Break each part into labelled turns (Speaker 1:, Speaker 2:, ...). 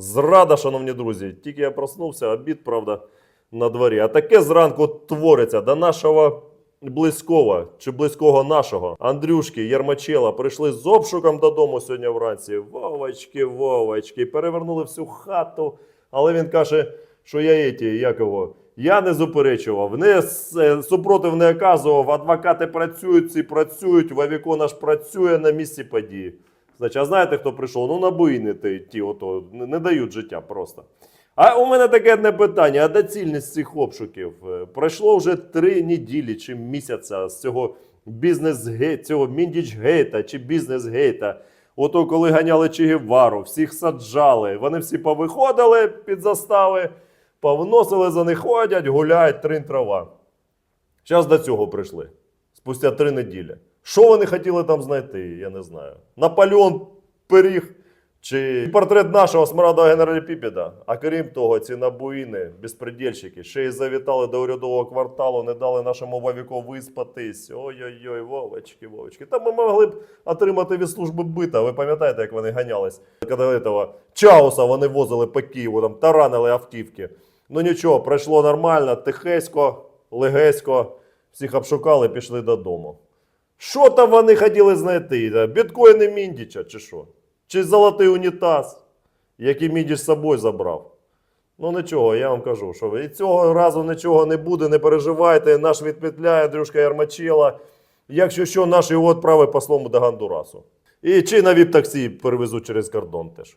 Speaker 1: Зрада, шановні друзі. Тільки я проснувся, обід, правда, на дворі. А таке зранку твориться до нашого близького чи близького нашого Андрюшки Єрмачела прийшли з обшуком додому сьогодні вранці. Вовочки, Вовочки, перевернули всю хату. Але він каже, що я еті, як його, я не заперечував, не е, супротив не оказував. Адвокати працюють, ці працюють, Вавіко наш працює на місці події. Значить, а знаєте, хто прийшов? Ну, набуйни ті, ото, не, дають життя просто. А у мене таке одне питання: а доцільність цих обшуків? Е, Пройшло вже три неділі чи місяця з цього бізнес-гейта, цього міндіч-гейта чи бізнес-гейта. Ото коли ганяли Чегівару, всіх саджали, вони всі повиходили під застави, повносили за них ходять, гуляють, трин трава. Зараз до цього прийшли. Спустя три неділі. Що вони хотіли там знайти, я не знаю. Наполеон пиріг чи портрет нашого смарадового генералі Піпіда. А крім того, ці набуїни, безпредельщики, ще й завітали до урядового кварталу, не дали нашому Вовіку виспатись. Ой-ой-ой, Вовочки, Вовочки. Та ми могли б отримати від служби бита. Ви пам'ятаєте, як вони ганялись? Этого Чауса вони возили по Києву, там таранили автівки. Ну нічого, пройшло нормально, тихесько, легесько. Всіх обшукали, пішли додому. Що там вони хотіли знайти? Біткоїни Міндіча чи що? Чи золотий унітаз, який Міндіч з собою забрав? Ну нічого, я вам кажу, що і цього разу нічого не буде, не переживайте. Наш відпетляє Андрюшка Ярмачела. Якщо що, наш його відправить послом до Гондурасу. І чи на віп-таксі перевезуть через кордон теж.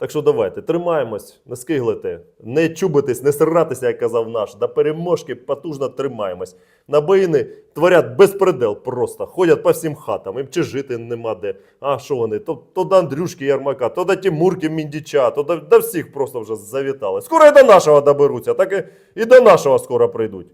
Speaker 1: Так що давайте, тримаємось, не скиглите, не чубитесь, не сиратися, як казав наш. До переможки потужно тримаємось. Набоїни творять безпредел просто. Ходять по всім хатам, їм чи жити нема де. А що вони? То, то до Андрюшки Ярмака, то до Тимурки Міндіча, то до, до всіх просто вже завітали. Скоро і до нашого доберуться, так і, і до нашого скоро прийдуть.